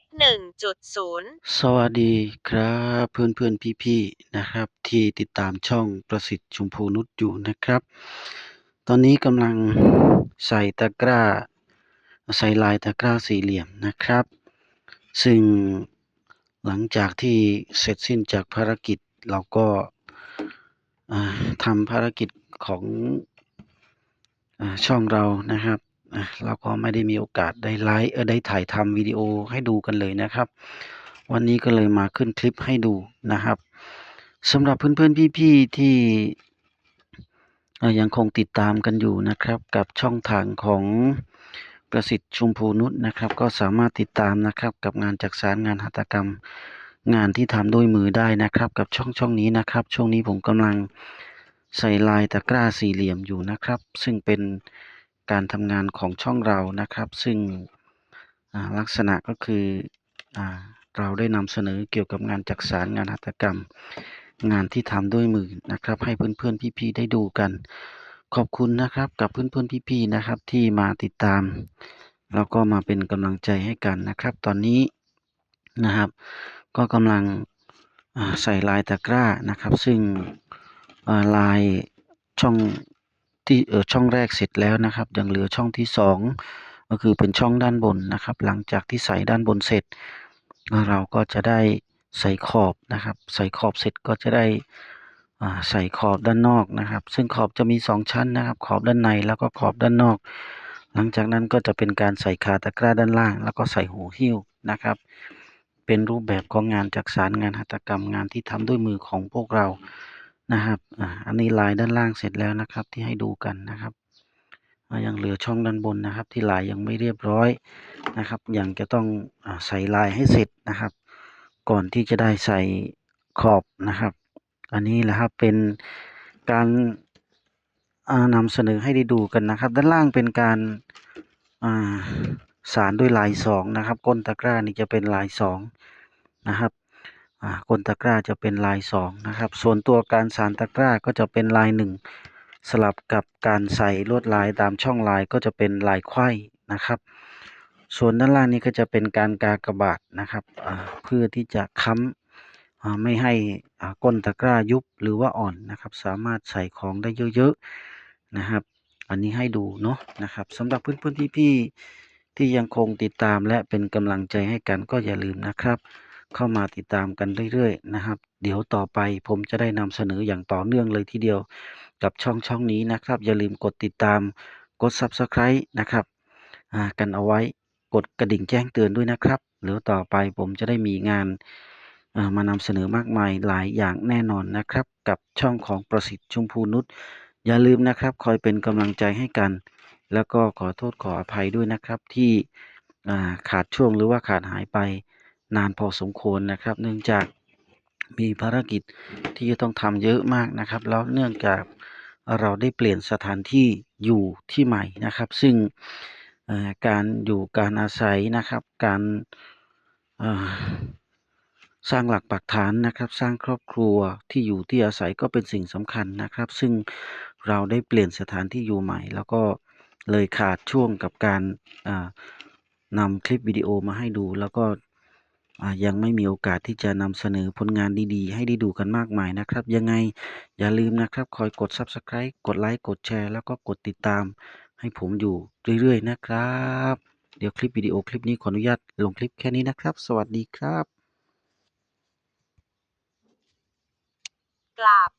x หนึ่งจุดศูนย์สวัสดีครับเพื่อนเพื่อนพี่พี่นะครับ ที่ติดตามช่องประสิทธิ์ชมพูนุชอยู่นะครับ ตอนนี้กำลังใส่ตะกร้า ใส่ลายตะกร้าสี่เหลี่ยมนะครับ ซึ่งหลังจากที่เสร็จสิ้นจากภารกิจเราก็ทำภารกิจของอช่องเรานะครับ อะเราก็ไม่ได้มีโอกาสได้ไลฟ์เออได้ถ่ายทำวิดีโอให้ดูกันเลยนะครับ วันนี้ก็เลยมาขึ้นคลิปให้ดูนะครับสำหรับเพื่อนๆพี่ๆที่ยังคงติดตามกันอยู่นะครับ กับช่องทางของประสิทธิ์ชุมพูนุชนะครับ ก็สามารถติดตามนะครับ กับงานจักสารงานหัตถกรรม งานที่ทำด้วยมือได้นะครับ กับช่องช่องนี้นะครับ ช่วงนี้ผมกำลังใส่ลายตะกร้าสี่เหลี่ยมอยู่นะครับ ซึ่งเป็น การทำงานของช่องเรานะครับ ซึ่งลักษณะก็คืออเราได้นำเสนอเกี่ยวกับงานจักสารงานหัตถกรรม งานที่ทำด้วยมือนะครับ ให้เพื่อนๆพี่ๆได้ดูกัน ขอบคุณนะครับกับเพื่อนๆพี่ๆนะครับที่มาติดตาม แล้วก็มาเป็นกำลังใจให้กันนะครับ ตอนนี้นะครับ ก็กำลังใส่ลายตะกร้านะครับ ซึ่งลายช่อง ที่เออช่องแรกเสร็จแล้วนะครับ ยังเหลือช่องที่สองก็คือเป็นช่องด้านบนนะครับ หลังจากที่ใส่ด้านบนเสร็จ เราก็จะได้ใส่ขอบนะครับ ใส่ขอบเสร็จก็จะได้อ่าใส่ขอบด้านนอกนะครับ ซึ่งขอบจะมีสองชั้นนะครับ ขอบด้านในแล้วก็ขอบด้านนอก หลังจากนั้นก็จะเป็นการใส่คาตะกร้าด้านล่าง แล้วก็ใส่หูหิ้วนะครับ เป็นรูปแบบของงานจักสารงานหัตถกรรมงานที่ทำด้วยมือของพวกเรา นะครับอ่าอันนี้ลายด้านล่างเสร็จแล้วนะครับ ที่ให้ดูกันนะครับยังเหลือช่องด้านบนนะครับ ที่ลายยังไม่เรียบร้อยนะครับยังจะต้องอใส่ลายให้เสร็จนะครับ ก่อนที่จะได้ใส่ขอบนะครับ อันนี้แหละครับเป็นการอ่านำเสนอให้ได้ดูกันนะครับ ด้านล่างเป็นการาสารด้วยลายสองนะครับ ก้นตะกร้านี่จะเป็นลายสองนะครับ อ่าก้นตะกร้าจะเป็นลายสองนะครับ ส่วนตัวการสารตะกร้าก็จะเป็นลายหนึ่งสลับกับการใส่ลวดลายตามช่องลายก็จะเป็นลายไขว้นะครับ ส่วนด้านล่างนี้ก็จะเป็นการกากระบาทนะครับเพื่อที่จะค้ำไม่ให้ก้นตะกร้ายุบหรือว่าอ่อนนะครับ สามารถใส่ของได้เยอะๆนะครับ อันนี้ให้ดูเนาะนะครับสำหรับเพื่อนๆพี่ๆที่ยังคงติดตามและเป็นกำลังใจให้กันก็อย่าลืมนะครับ เข้ามาติดตามกันเรื่อยๆนะครับ เดี๋ยวต่อไปผมจะได้นำเสนออย่างต่อเนื่องเลยทีเดียว กับช่องช่องนี้นะครับ อย่าลืมกดติดตามกด Subscribe นะครับกันเอาไว้กดกระดิ่งแจ้งเตือนด้วยนะครับเดี๋ยวต่อไปผมจะได้มีงานมานำเสนอมากมายหลายอย่างแน่นอนนะครับ กับช่องของประสิทธิ์ชุมพูนุชอย่าลืมนะครับ คอยเป็นกำลังใจให้กัน แล้วก็ขอโทษขออภัยด้วยนะครับที่ขาดช่วงหรือว่าขาดหายไป นานพอสมควรนะครับ เนื่องจากมีภารกิจที่จะต้องทำเยอะมากนะครับ แล้วเนื่องจากเราได้เปลี่ยนสถานที่อยู่ที่ใหม่นะครับ ซึ่งการอยู่การอาศัยนะครับ การสร้างหลักปักฐานนะครับ สร้างครอบครัวที่อยู่ที่อาศัยก็เป็นสิ่งสำคัญนะครับ ซึ่งเราได้เปลี่ยนสถานที่อยู่ใหม่ แล้วก็เลยขาดช่วงกับการอ่านำคลิปวิดีโอมาให้ดู แล้วก็ ยังไม่มีโอกาสที่จะนำเสนอผลงานดีๆ ให้ได้ดูกันมากมายนะครับ ยังไงอย่าลืมนะครับ คอยกด Subscribe กดไลค์กดแชร์ แล้วก็กดติดตาม ให้ผมอยู่เรื่อยๆนะครับ เดี๋ยวคลิปวิดีโอคลิปนี้ขออนุญาตลงคลิปแค่นี้นะครับ สวัสดีครับ กราบ